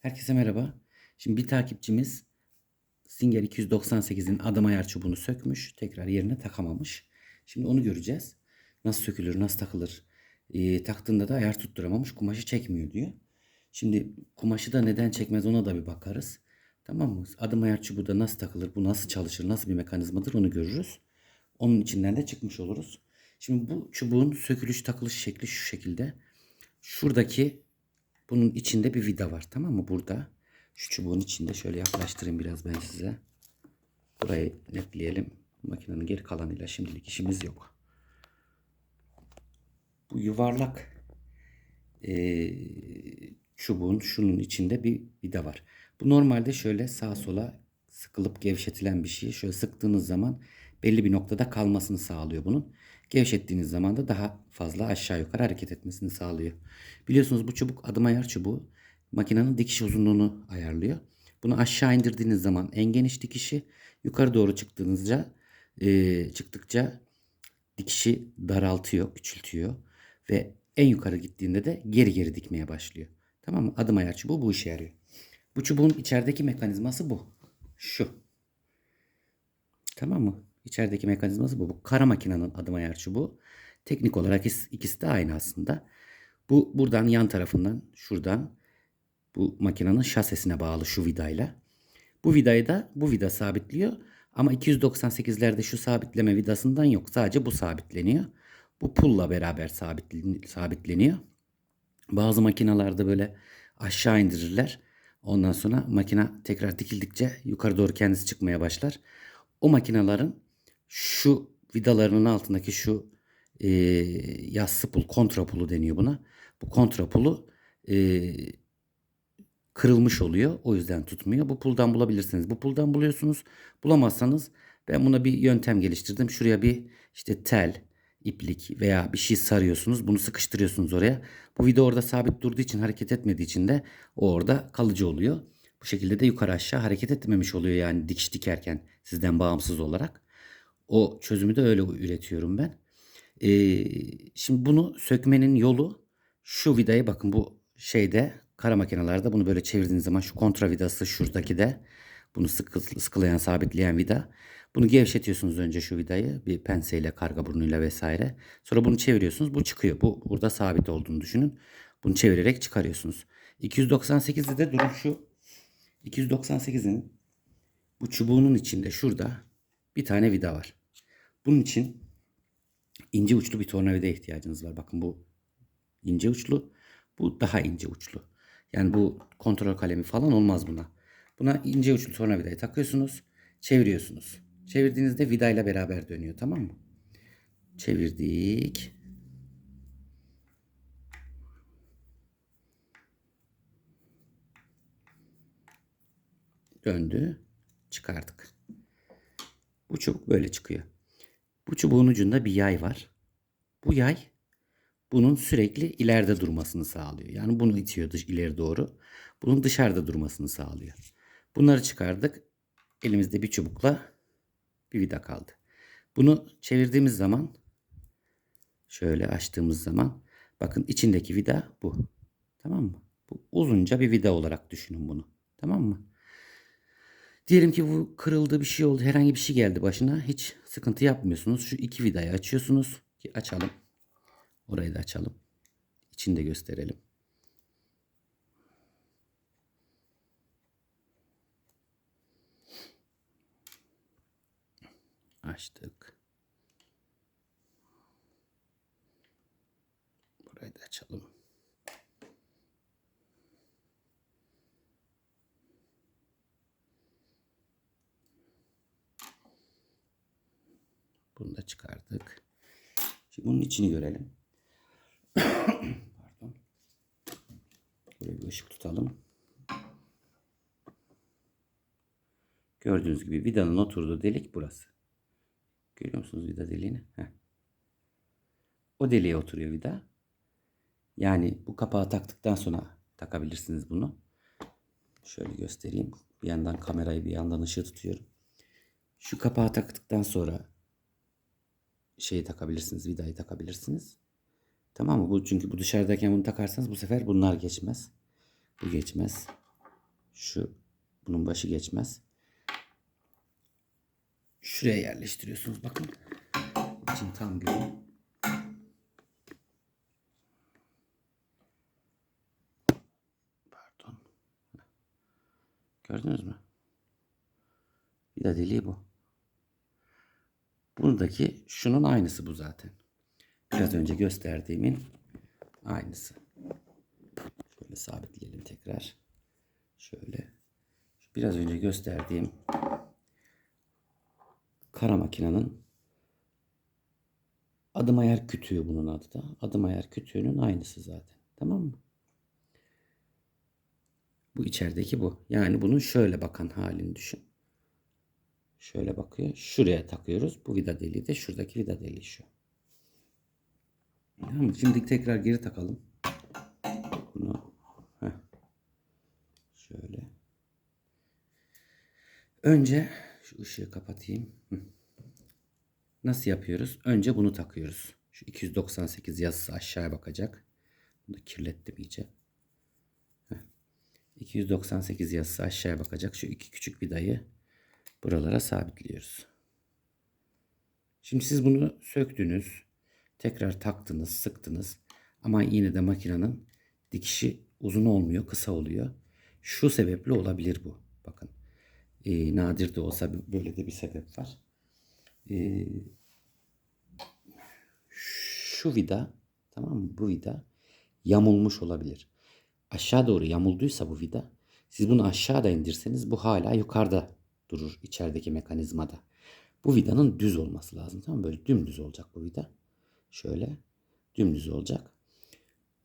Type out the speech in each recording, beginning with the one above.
Herkese merhaba. Şimdi bir takipçimiz Singer 298'in adım ayar çubuğunu sökmüş. Tekrar yerine takamamış. Şimdi onu göreceğiz. Nasıl sökülür, nasıl takılır. Ee, taktığında da ayar tutturamamış. Kumaşı çekmiyor diyor. Şimdi kumaşı da neden çekmez ona da bir bakarız. Tamam mı? Adım ayar çubuğu da nasıl takılır, bu nasıl çalışır, nasıl bir mekanizmadır onu görürüz. Onun içinden de çıkmış oluruz. Şimdi bu çubuğun sökülüş takılış şekli şu şekilde. Şuradaki bunun içinde bir vida var tamam mı? Burada. Şu çubuğun içinde şöyle yaklaştırayım biraz ben size. Burayı netleyelim. Makinenin geri kalanıyla şimdilik işimiz yok. Bu yuvarlak eee, çubuğun şunun içinde bir vida var. Bu normalde şöyle sağa sola sıkılıp gevşetilen bir şey. Şöyle sıktığınız zaman belli bir noktada kalmasını sağlıyor bunun. Gevşettiğiniz zaman da daha fazla aşağı yukarı hareket etmesini sağlıyor. Biliyorsunuz bu çubuk adım ayar çubuğu makinenin dikiş uzunluğunu ayarlıyor. Bunu aşağı indirdiğiniz zaman en geniş dikişi, yukarı doğru çıktığınızca eee, çıktıkça dikişi daraltıyor, küçültüyor ve en yukarı gittiğinde de geri geri dikmeye başlıyor. Tamam mı? Adım ayar çubuğu bu işe yarıyor. Bu çubuğun içerideki mekanizması bu. Şu. Tamam mı? İçerideki mekanizması bu. Bu kara makinenin adım ayar çubuğu. Teknik olarak ikisi, de aynı aslında. Bu buradan yan tarafından şuradan bu makinenin şasesine bağlı şu vidayla. Bu vidayı da bu vida sabitliyor. Ama 298'lerde şu sabitleme vidasından yok. Sadece bu sabitleniyor. Bu pulla beraber sabitlen- sabitleniyor. Bazı makinalarda böyle aşağı indirirler. Ondan sonra makina tekrar dikildikçe yukarı doğru kendisi çıkmaya başlar. O makinaların şu vidalarının altındaki şu e, yassı pul, kontrapulu deniyor buna. Bu kontrapulu e, kırılmış oluyor. O yüzden tutmuyor. Bu puldan bulabilirsiniz. Bu puldan buluyorsunuz. Bulamazsanız ben buna bir yöntem geliştirdim. Şuraya bir işte tel, iplik veya bir şey sarıyorsunuz. Bunu sıkıştırıyorsunuz oraya. Bu vida orada sabit durduğu için hareket etmediği için de o orada kalıcı oluyor. Bu şekilde de yukarı aşağı hareket etmemiş oluyor yani dikiş dikerken sizden bağımsız olarak. O çözümü de öyle üretiyorum ben. Ee, şimdi bunu sökmenin yolu şu vidayı bakın bu şeyde kara makinelerde bunu böyle çevirdiğiniz zaman şu kontra vidası şuradaki de bunu sıkı, sıkılayan sabitleyen vida. Bunu gevşetiyorsunuz önce şu vidayı bir penseyle karga burnuyla vesaire. Sonra bunu çeviriyorsunuz bu çıkıyor. Bu burada sabit olduğunu düşünün. Bunu çevirerek çıkarıyorsunuz. 298'de de durum şu. 298'in bu çubuğunun içinde şurada bir tane vida var. Bunun için ince uçlu bir tornavida ihtiyacınız var. Bakın bu ince uçlu. Bu daha ince uçlu. Yani bu kontrol kalemi falan olmaz buna. Buna ince uçlu tornavidayı takıyorsunuz. Çeviriyorsunuz. Çevirdiğinizde vidayla beraber dönüyor tamam mı? Çevirdik. Döndü. Çıkardık. Bu çubuk böyle çıkıyor. Bu çubuğun ucunda bir yay var. Bu yay bunun sürekli ileride durmasını sağlıyor. Yani bunu itiyor dış ileri doğru. Bunun dışarıda durmasını sağlıyor. Bunları çıkardık. Elimizde bir çubukla bir vida kaldı. Bunu çevirdiğimiz zaman şöyle açtığımız zaman bakın içindeki vida bu. Tamam mı? Bu uzunca bir vida olarak düşünün bunu. Tamam mı? Diyelim ki bu kırıldı bir şey oldu. Herhangi bir şey geldi başına. Hiç sıkıntı yapmıyorsunuz. Şu iki vidayı açıyorsunuz. Ki açalım. Orayı da açalım. İçini de gösterelim. Açtık. Burayı da açalım. Bunu da çıkardık. Şimdi bunun içini görelim. Pardon. Buraya bir ışık tutalım. Gördüğünüz gibi vidanın oturduğu delik burası. Görüyor musunuz vida deliğini? Heh. O deliğe oturuyor vida. Yani bu kapağı taktıktan sonra takabilirsiniz bunu. Şöyle göstereyim. Bir yandan kamerayı bir yandan ışığı tutuyorum. Şu kapağı taktıktan sonra şeyi takabilirsiniz, vidayı takabilirsiniz. Tamam mı? Bu çünkü bu dışarıdayken bunu takarsanız bu sefer bunlar geçmez. Bu geçmez. Şu bunun başı geçmez. Şuraya yerleştiriyorsunuz. Bakın. İçin tam gibi. Pardon. Gördünüz mü? Vida deliği bu. Buradaki şunun aynısı bu zaten. Biraz önce gösterdiğimin aynısı. Şöyle sabitleyelim tekrar. Şöyle. Biraz önce gösterdiğim kara makinenin adım ayar kütüğü bunun adı da. Adım ayar kütüğünün aynısı zaten. Tamam mı? Bu içerideki bu. Yani bunun şöyle bakan halini düşün. Şöyle bakıyor. Şuraya takıyoruz. Bu vida deliği de şuradaki vida deliği şu. Tamam? Şimdi tekrar geri takalım. Bunu heh. şöyle. Önce şu ışığı kapatayım. Nasıl yapıyoruz? Önce bunu takıyoruz. Şu 298 yazısı aşağıya bakacak. Bunu da kirlettim iyice. Heh. 298 yazısı aşağıya bakacak. Şu iki küçük vidayı buralara sabitliyoruz. Şimdi siz bunu söktünüz. Tekrar taktınız, sıktınız. Ama yine de makinenin dikişi uzun olmuyor, kısa oluyor. Şu sebeple olabilir bu. Bakın. Ee, nadir de olsa böyle de bir sebep var. Ee, şu vida tamam mı? Bu vida yamulmuş olabilir. Aşağı doğru yamulduysa bu vida siz bunu aşağıda indirseniz bu hala yukarıda durur içerideki mekanizmada. Bu vidanın düz olması lazım. Tamam mı? Böyle dümdüz olacak bu vida. Şöyle dümdüz olacak.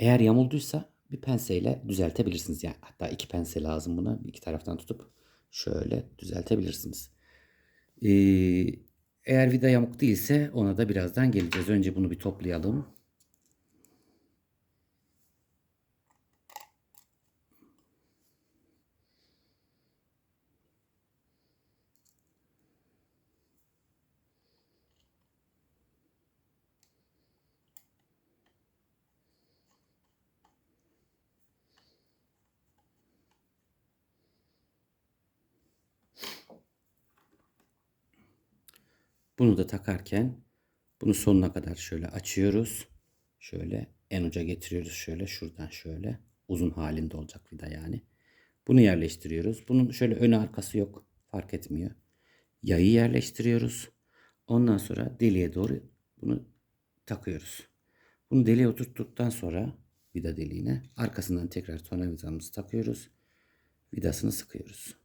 Eğer yamulduysa bir penseyle düzeltebilirsiniz. Yani hatta iki pense lazım buna. iki taraftan tutup şöyle düzeltebilirsiniz. Ee, eğer vida yamuk değilse ona da birazdan geleceğiz. Önce bunu bir toplayalım. Bunu da takarken bunu sonuna kadar şöyle açıyoruz. Şöyle en uca getiriyoruz şöyle şuradan şöyle uzun halinde olacak vida yani. Bunu yerleştiriyoruz. Bunun şöyle önü arkası yok. Fark etmiyor. Yayı yerleştiriyoruz. Ondan sonra deliğe doğru bunu takıyoruz. Bunu deliğe oturttuktan sonra vida deliğine arkasından tekrar tornavidamızı takıyoruz. Vidasını sıkıyoruz.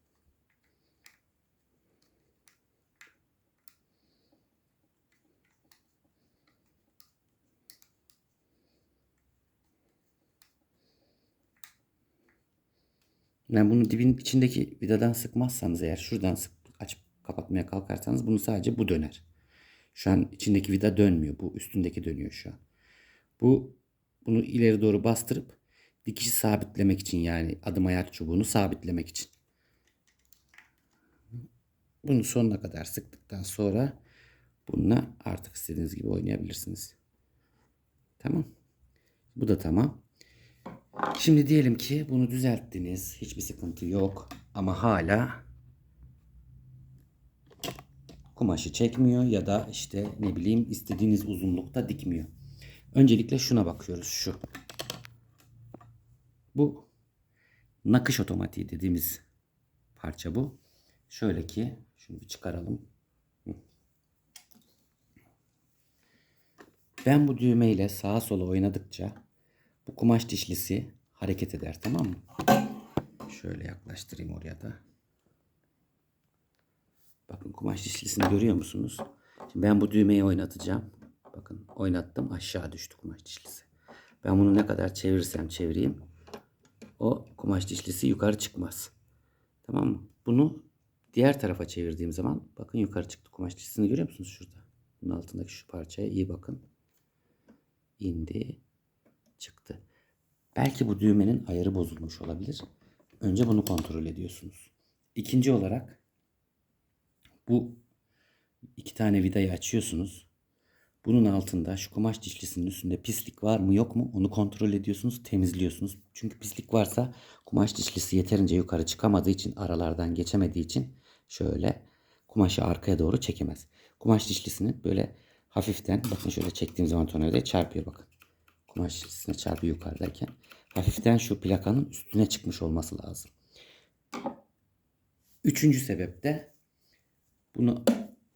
Yani bunu dibin içindeki vidadan sıkmazsanız eğer şuradan sık, açıp kapatmaya kalkarsanız bunu sadece bu döner. Şu an içindeki vida dönmüyor. Bu üstündeki dönüyor şu an. Bu bunu ileri doğru bastırıp dikişi sabitlemek için yani adım ayak çubuğunu sabitlemek için. Bunu sonuna kadar sıktıktan sonra bununla artık istediğiniz gibi oynayabilirsiniz. Tamam. Bu da tamam. Şimdi diyelim ki bunu düzelttiniz. Hiçbir sıkıntı yok. Ama hala kumaşı çekmiyor ya da işte ne bileyim istediğiniz uzunlukta dikmiyor. Öncelikle şuna bakıyoruz şu. Bu nakış otomatiği dediğimiz parça bu. Şöyle ki şunu çıkaralım. Ben bu düğmeyle sağa sola oynadıkça bu kumaş dişlisi hareket eder tamam mı? Şöyle yaklaştırayım oraya da. Bakın kumaş dişlisini görüyor musunuz? Şimdi ben bu düğmeyi oynatacağım. Bakın oynattım aşağı düştü kumaş dişlisi. Ben bunu ne kadar çevirirsem çevireyim o kumaş dişlisi yukarı çıkmaz. Tamam mı? Bunu diğer tarafa çevirdiğim zaman bakın yukarı çıktı kumaş dişlisini görüyor musunuz şurada? Bunun altındaki şu parçaya iyi bakın. İndi çıktı. Belki bu düğmenin ayarı bozulmuş olabilir. Önce bunu kontrol ediyorsunuz. İkinci olarak bu iki tane vidayı açıyorsunuz. Bu Bunun altında şu kumaş dişlisinin üstünde pislik var mı yok mu onu kontrol ediyorsunuz, temizliyorsunuz. Çünkü pislik varsa kumaş dişlisi yeterince yukarı çıkamadığı için aralardan geçemediği için şöyle kumaşı arkaya doğru çekemez. Kumaş dişlisinin böyle hafiften bakın şöyle çektiğim zaman tornavida çarpıyor bakın. Kumaş dişlisine çarpıyor yukarıdayken. Hafiften şu plakanın üstüne çıkmış olması lazım. Üçüncü sebep de bunu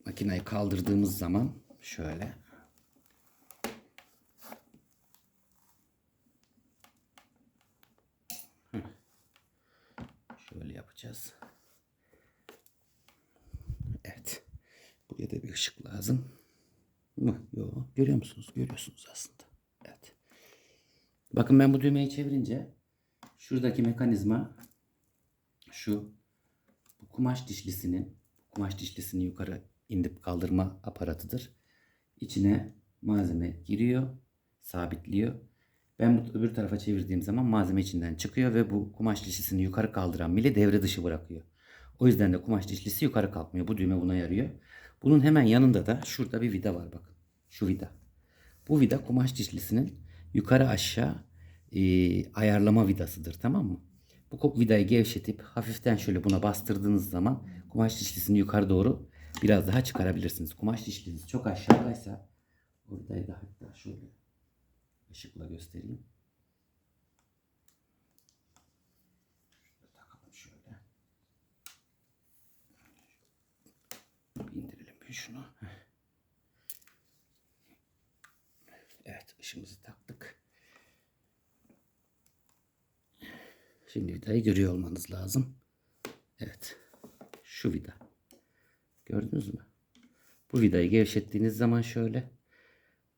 makineyi kaldırdığımız zaman şöyle şöyle yapacağız. Evet. Buraya da bir ışık lazım. Mı? Yok. Görüyor musunuz? Görüyorsunuz aslında. Evet. Bakın ben bu düğmeyi çevirince şuradaki mekanizma şu bu kumaş dişlisinin kumaş dişlisini yukarı indip kaldırma aparatıdır. İçine malzeme giriyor, sabitliyor. Ben bu öbür tarafa çevirdiğim zaman malzeme içinden çıkıyor ve bu kumaş dişlisini yukarı kaldıran mili devre dışı bırakıyor. O yüzden de kumaş dişlisi yukarı kalkmıyor. Bu düğme buna yarıyor. Bunun hemen yanında da şurada bir vida var bakın. Şu vida. Bu vida kumaş dişlisinin yukarı aşağı e, ayarlama vidasıdır tamam mı? Bu vidayı gevşetip hafiften şöyle buna bastırdığınız zaman kumaş dişlisini yukarı doğru biraz daha çıkarabilirsiniz. Kumaş dişlisi çok aşağıdaysa o vidayı da hatta şöyle ışıkla göstereyim. Şöyle indirelim bir şunu. Evet ışığımızı taktık. Şimdi vidayı görüyor olmanız lazım. Evet. Şu vida. Gördünüz mü? Bu vidayı gevşettiğiniz zaman şöyle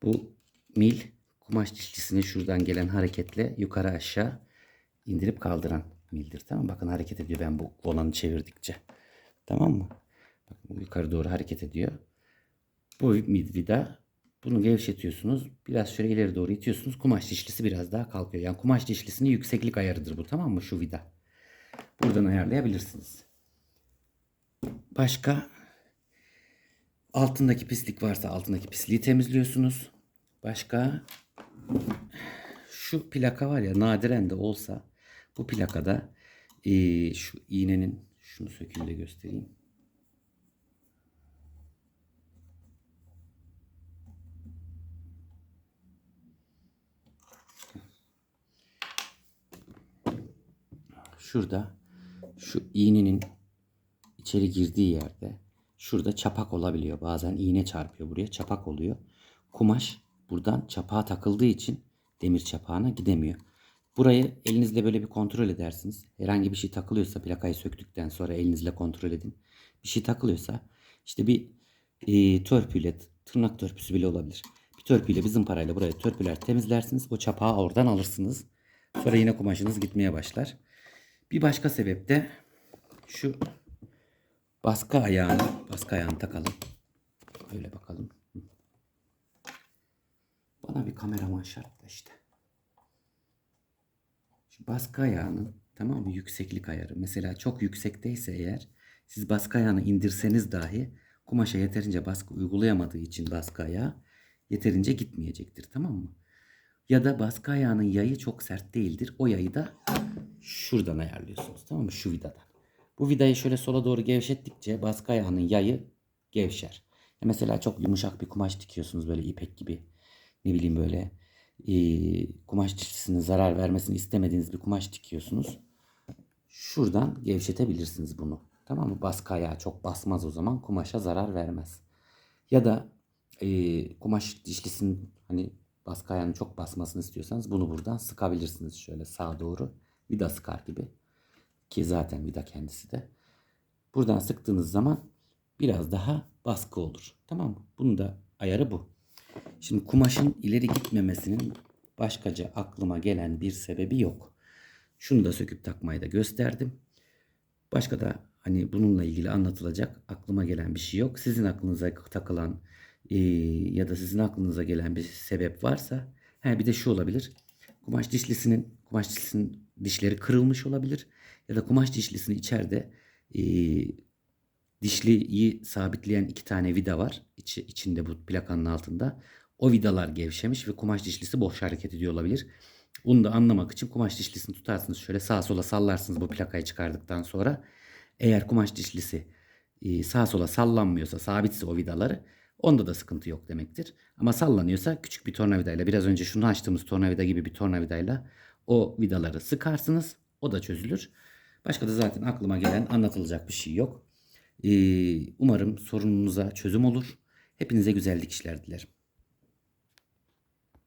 bu mil kumaş dişlisini şuradan gelen hareketle yukarı aşağı indirip kaldıran mildir. Tamam? Bakın hareket ediyor ben bu volanı çevirdikçe. Tamam mı? Bakın yukarı doğru hareket ediyor. Bu vida bunu gevşetiyorsunuz. Biraz şöyle ileri doğru itiyorsunuz. Kumaş dişlisi biraz daha kalkıyor. Yani kumaş dişlisinin yükseklik ayarıdır bu tamam mı? Şu vida. Buradan ayarlayabilirsiniz. Başka altındaki pislik varsa altındaki pisliği temizliyorsunuz. Başka şu plaka var ya nadiren de olsa bu plakada eee, şu iğnenin şunu sökeyim de göstereyim. Şurada şu iğnenin içeri girdiği yerde şurada çapak olabiliyor. Bazen iğne çarpıyor buraya çapak oluyor. Kumaş buradan çapağa takıldığı için demir çapağına gidemiyor. Burayı elinizle böyle bir kontrol edersiniz. Herhangi bir şey takılıyorsa plakayı söktükten sonra elinizle kontrol edin. Bir şey takılıyorsa işte bir e, törpüyle tırnak törpüsü bile olabilir. Bir törpüyle bizim parayla burayı törpüler temizlersiniz. O çapağı oradan alırsınız. Sonra yine kumaşınız gitmeye başlar. Bir başka sebep de şu baskı ayağını, baskı ayağını takalım. Öyle bakalım. Bana bir kameraman şart da işte. Şu baskı ayağının tamam mı yükseklik ayarı. Mesela çok yüksekteyse eğer siz baskı ayağını indirseniz dahi kumaşa yeterince baskı uygulayamadığı için baskı ayağı yeterince gitmeyecektir tamam mı? Ya da baskı ayağının yayı çok sert değildir. O yayı da şuradan ayarlıyorsunuz tamam mı? Şu vidadan. Bu vidayı şöyle sola doğru gevşettikçe baskı ayağının yayı gevşer. Mesela çok yumuşak bir kumaş dikiyorsunuz böyle ipek gibi. Ne bileyim böyle eee, kumaş dişlisinin zarar vermesini istemediğiniz bir kumaş dikiyorsunuz. Şuradan gevşetebilirsiniz bunu. Tamam mı? Baskı ayağı çok basmaz o zaman kumaşa zarar vermez. Ya da eee, kumaş dişlisinin hani baskı ayağını çok basmasını istiyorsanız bunu buradan sıkabilirsiniz şöyle sağa doğru. Vida sıkar gibi. Ki zaten vida kendisi de. Buradan sıktığınız zaman biraz daha baskı olur. Tamam mı? Bunun da ayarı bu. Şimdi kumaşın ileri gitmemesinin başkaca aklıma gelen bir sebebi yok. Şunu da söküp takmayı da gösterdim. Başka da hani bununla ilgili anlatılacak aklıma gelen bir şey yok. Sizin aklınıza takılan eee, ya da sizin aklınıza gelen bir sebep varsa he, bir de şu olabilir. Kumaş dişlisinin kumaş dişlisinin dişleri kırılmış olabilir ya da kumaş dişlisinin içeride eee, dişliyi sabitleyen iki tane vida var. İçi, içinde bu plakanın altında. O vidalar gevşemiş ve kumaş dişlisi boş hareket ediyor olabilir. Bunu da anlamak için kumaş dişlisini tutarsınız. Şöyle sağa sola sallarsınız bu plakayı çıkardıktan sonra. Eğer kumaş dişlisi e, sağa sola sallanmıyorsa, sabitse o vidaları onda da sıkıntı yok demektir. Ama sallanıyorsa küçük bir tornavidayla biraz önce şunu açtığımız tornavida gibi bir tornavidayla o vidaları sıkarsınız. O da çözülür. Başka da zaten aklıma gelen anlatılacak bir şey yok. Ee, umarım sorununuza çözüm olur. Hepinize güzel dikişler dilerim.